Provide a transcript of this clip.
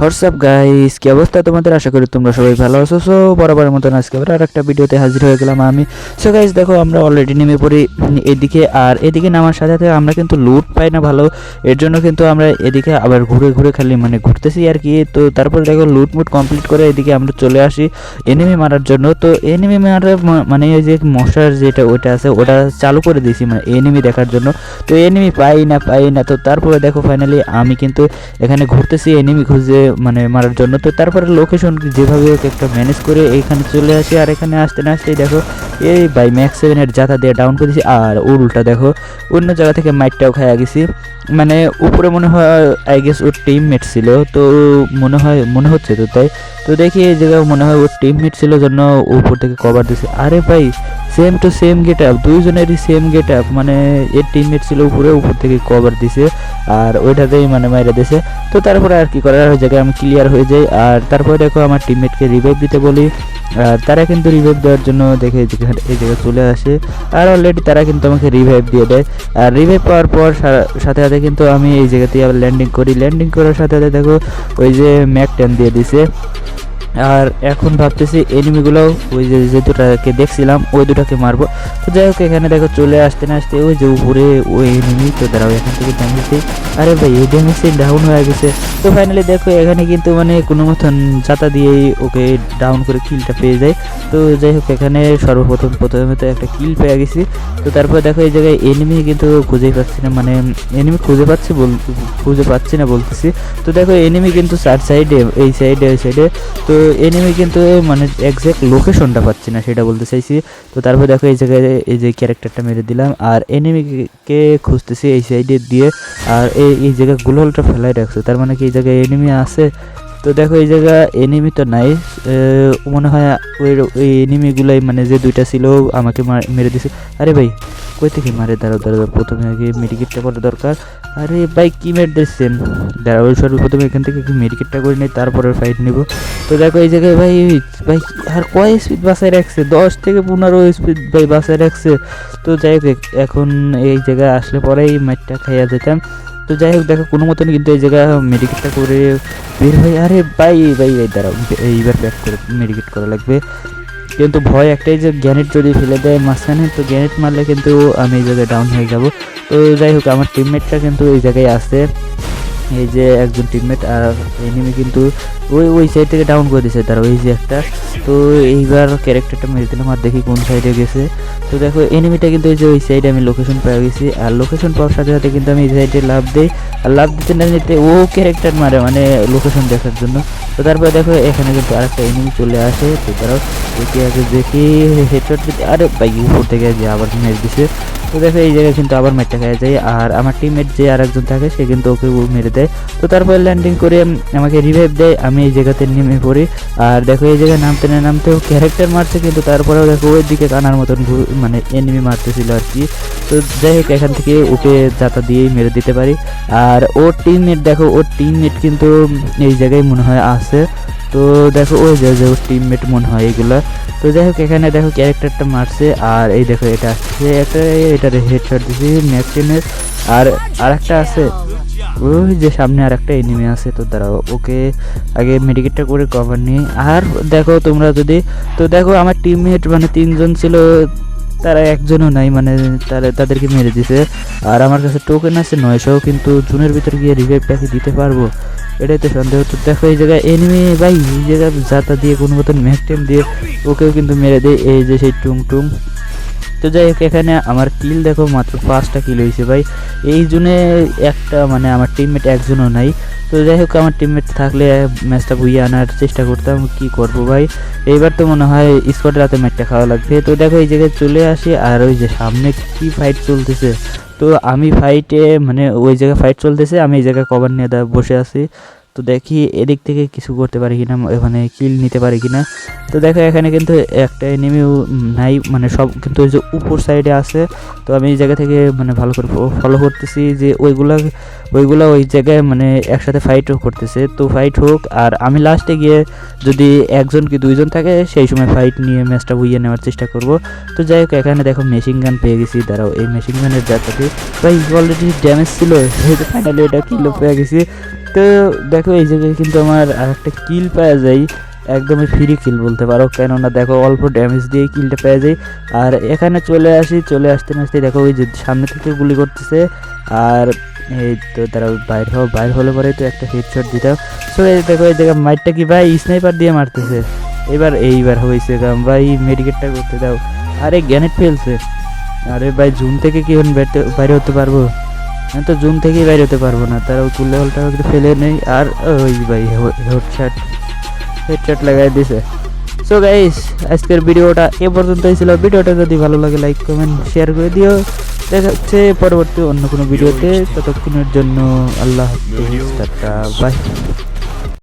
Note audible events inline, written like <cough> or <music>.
WhatsApp guys কি অবস্থা তোমাদের? আশা করি তোমরা সবাই ভালো আছো। সো বরাবরের মতন আজকে আবার আর একটা ভিডিওতে হাজির হয়ে গেলাম আমি। সো গাইস দেখো, আমরা অলরেডি নেমে পড়ি এদিকে, আর এদিকে নামার সাথে সাথে আমরা কিন্তু লুট পাই না ভালো। এর জন্য কিন্তু আমরা এদিকে আবার ঘুরে ঘুরে খালি মানে ঘুরতেছি আর কি। তো তারপরে দেখো লুট মুট কমপ্লিট করে এদিকে আমরা চলে আসি এনিমি মারার জন্য। তো এনিমি মারার মানে এই যে মশার যেটা ওটা আছে, ওটা চালু করে দিয়েছি মানে এনিমি দেখার জন্য। তো এনিমি পাই না পাই না। তো তারপরে দেখো ফাইনালি আমি কিন্তু এখানে ঘুরতেছি এনিমি খুঁজে। মানে মারার জন্য। তো তারপরে লোকেশন যেভাবে হোক একটা ম্যানেজ করে এখানে চলে আসি আর এখানে আসতে না আসতেই দেখো, এই বাই ম্যাক্স সেভেনের জাতা দিয়ে ডাউন করে দিছি। আর উল্টা দেখো, অন্য জায়গা থেকে মাইটটাও খাইয়া গেছি। মানে উপরে মনে হয় আই গেস ওর টিমমেট ছিল, তো মনে হয়, মনে হচ্ছে তো তাই। তো দেখি এই জায়গায় মনে হয় ওর টিমমেট ছিল জন্য উপর থেকে কভার দিছে। আরে ভাই same to same get up দুইজনেরই same get up মানে এর টিমমেট ছিল উপরে, উপর থেকে কভার দিছে, আর ওইটাতেই মানে মাইরে দিছে। তো তারপরে আর কি করার ওই জায়গায় আমি ক্লিয়ার হয়ে যাই। আর তারপরে দেখো আমার টিমমেটকে রিভাইভ দিতে বলি। আর তারা কিন্তু রিভাইভ দেওয়ার জন্য দেখে এই জায়গায় চলে আসে। আর অলরেডি তারা কিন্তু আমাকে রিভাইভ দিয়ে দেয়। আর রিভাইভ পাওয়ার পর সাথে সাথে কিন্তু আমি এই জায়গাতেই আবার ল্যান্ডিং করি। ল্যান্ডিং করার সাথে সাথে দেখো ওই যে ম্যাক টেন দিয়ে দিছে। আর এখন ভাবতেছি এনিমিগুলো ওই যে যে দুটাকে দেখছিলাম, ওই দুটাকে মারবো। তো যাই হোক, এখানে দেখো চলে আসতে না আসতে ওই যে উপরে ওই এনিমি তো দাঁড়াও, এখান থেকে ড্যামেজ দিই আরে ভাই, এই ড্যামেজে ডাউন হয়ে গেছে। তো ফাইনালি দেখো, এখানে কিন্তু মানে কোনো মতন চাতা দিয়েই ওকে ডাউন করে কিলটা পেয়ে যায়। তো যাই হোক, এখানে সর্বপ্রথম, প্রথমে তো একটা কিল পেয়ে গেছি। তো তারপর দেখো, এই জায়গায় এনিমি কিন্তু খুঁজেই পাচ্ছি না মানে এনিমি খুঁজে পাচ্ছি বল, খুঁজে পাচ্ছি না বলতেছি। তো দেখো এনিমি কিন্তু চার সাইডে এই সাইডে ওই সাইডে তো এনিমি কিন্তু মানে একজ্যাক্ট লোকেশনটা পাচ্ছি না, সেটা বলতে চাইছি। তো তারপর দেখো, এই জায়গায় এই যে ক্যারেক্টারটা মেরে দিলাম, আর এনিমিকে খুঁজতেছি এই সাইডে দিয়ে, আর এই এই জায়গায় গুলহলটা ফেলাই রাখছে। তার মানে কি, এই জায়গায় এনিমি আছে তো দেখো, এই জায়গা এনিমি তো নাই। মনে হয় ওই ওই এনিমিগুলাই মানে যে দুইটা ছিল, আমাকে মার- দিছে। আরে ভাই, কই থেকে মারে? দাঁড়াও দাঁড়াও প্রথমে আগে মেডিকেটটা করা দরকার। আরে ভাই, কি মেরে দিচ্ছেন দাঁড়াও, ওই সর্বপ্রথমে এখান থেকে কি মেডিকেটটা করে নিই, তারপরে ফাইট নেব। তো দেখো, এই জায়গায় ভাই ভাই, আর কয় স্পিড বাসায় রাখছে? দশ থেকে পনেরো স্পিড ভাই বাসায় রাখছে। তো যাই হোক, এখন এই জায়গায় আসলে পরেই মাইটটা খাইয়া যেতাম। তো যাই হোক, দেখো, কোনো মতন কিন্তু এই জায়গায় মেডিকেটটা করে বের হয়ে। আরে ভাই ভাই ভাই, দাঁড়াও, এইবার ব্যাক করে মেডিকেট করা লাগবে। কিন্তু ভয় একটাই যে গ্যানেট যদি ফেলে দেয় মাঝখানে, তো গ্যানেট মারলে কিন্তু আমি এই জায়গায় ডাউন হয়ে যাব। তো যাই হোক, আমার টিমমেটটা কিন্তু এই জায়গায় আছে। এই যে একজন টিমমেট আর এনিমি কিন্তু ওই ওই সাইড থেকে ডাউন করে দিয়েছে তার ওই যে একটা। তো এইবার ক্যারেক্টারটা মেরে দিলাম আর দেখি কোন সাইডে গেছে। তো দেখো এনিমিটা কিন্তু ওই যে ওই সাইডে আমি লোকেশন পেয়ে গেছি। আর লোকেশন পাওয়ার সাথে সাথে কিন্তু আমি এই সাইডে লাভ দিই। আর লাভ দিতে না দিতে ও ক্যারেক্টার মারে মানে লোকেশন দেখার জন্য। তো তারপরে দেখো, এখানে কিন্তু আরেকটা এনিমি চলে আসে। তো তারাও দেখি আগে দেখি হেডশট আরে ভাই, উপর থেকে যে আবার মেরে দিছে। তো দেখো, এই জায়গায় কিন্তু আবার ম্যাটটা খেয়ে যায়। আর আমার টিমমেট যে আরেকজন থাকে, সে কিন্তু ওকে মেরে দেয়। তো তারপরে ল্যান্ডিং করে আমাকে রিভাইভ দেয়। আমি এই জায়গাতে নেমে পড়ি। আর দেখো, এই জায়গায় নামতে না নামতেও ক্যারেক্টার মারছে, কিন্তু তারপরেও দেখো, ওই দিকে কানার মতন মানে এনিমি মারতেছিল আর কি। তো যাই হোক, এখান থেকে ওকে যাতা দিয়েই মেরে দিতে পারি। আর ওর টিমমেট দেখো, ওর টিমমেট কিন্তু এই জায়গায় মনে হয় আছে। তো দেখো, ওই যে যে টিমমেট মনে হয় এগুলা। তো যাই হোক, এখানে দেখো ক্যারেক্টারটা মারছে, আর এই দেখো এটা আসছে, একটা এটার হেডশট দিছি ম্যাকটেনের আর আরেকটা আছে, ওই যে সামনে আর একটা এনিমি আছে, তো দাঁড়াও, ওকে আগে মেডিকেটটা করে কভার নিই। আর দেখো, তোমরা যদি, তো দেখো, আমার টিমমেট মানে তিনজন ছিল, তারা একজনও নাই মানে তারা, তাদেরকে মেরে দিছে। আর আমার কাছে টোকেন আছে নয়শো, কিন্তু জুনের ভিতর গিয়ে রিভাইভটাকে দিতে পারব। এটাই তো সন্দেহ। তো দেখো এই জায়গায় এনিমি ভাই, এই জায়গায় যাতা দিয়ে, কোনো মতন ম্যাকটেম দিয়ে ওকেও কিন্তু মেরে দেয় এই যে সেই টুং টুং তো যাই হোক, এখানে আমার কিল দেখো, মাত্র পাঁচটা কিল হয়েছে ভাই। এই জন্যে একটা মানে আমার টিমমেট একজনও নাই। তো যাই হোক, আমার টিমমেট থাকলে ম্যাচটা বুঝিয়ে আনার চেষ্টা করতাম, কি করব ভাই? এইবার তো মনে হয় স্কোয়াড রাতে ম্যাচটা খাওয়া লাগবে। তো দেখো এই জায়গায় চলে আসি, আর ওই যে সামনে কি ফাইট চলতেছে? তো আমি ফাইটে মানে ওই জায়গায় ফাইট চলতেছে, আমি এই জায়গায় কভার নিয়ে বসে আছি। তো দেখি এদিক থেকে কিছু করতে পারি কিনা মানে কিল নিতে পারি কিনা। তো দেখো, এখানে কিন্তু একটা এনিমিও নাই মানে সব কিন্তু ওই যে উপর সাইডে আছে। তো আমি এই জায়গা থেকে মানে ভালো করে ফলো করতেছি যে ওইগুলা ওইগুলা ওই জায়গায় মানে একসাথে ফাইটও করতেছে। তো ফাইট হোক, আর আমি লাস্টে গিয়ে যদি একজন কি দুইজন থাকে, সেই সময় ফাইট নিয়ে ম্যাচটা বুইয়ে নেওয়ার চেষ্টা করব। তো যাই হোক, এখানে দেখো মেশিন গান পেয়ে গেছি। দাঁড়াও, এই মেশিন গানের যাত্রাতে ভাই অলরেডি ড্যামেজ ছিল। <laughs> ফাইনালি এটা কিলো পেয়ে গেছি। তো দেখো এই জায়গায় কিন্তু আমার আর একটা কিল পাওয়া যায়। একদমই ফ্রি কিল বলতে পারো, কেননা দেখো অল্প ড্যামেজ দিয়ে কিলটা পেয়ে যাই আর এখানে চলে আসি, চলে আসতে না আসতে দেখো ওই যে সামনে থেকে গুলি করতেছে। আর এই তো তারা বাইর হও, বাইর হলে পরে তো একটা হেডশট দিতাম। সো এই দেখো, এই জায়গায় মাইটটা কি ভাই? স্নাইপার দিয়ে মারতেছে। এবার এইবার হয়েছে কাম ভাই মেডিকেটটা করতে দাও। আরে গ্যানেট ফেলছে। আরে ভাই জুন থেকে কি এখন বাইরে হতে পারব? আমি তো জুম থেকেই বাইরে হতে পারব না তারা ওই কুল্লে হলটা একটু ফেলে নেই আর ওই ভাই হেডশট হেডশট লাগাই দিছে। সো গাইস আজকের ভিডিওটা এ পর্যন্তই ছিল। ভিডিওটা যদি ভালো লাগে লাইক কমেন্ট শেয়ার করে দিও। দেখা হচ্ছে পরবর্তী অন্য কোনো ভিডিওতে। ততক্ষণের জন্য আল্লাহ হাফিজ টাটা বাই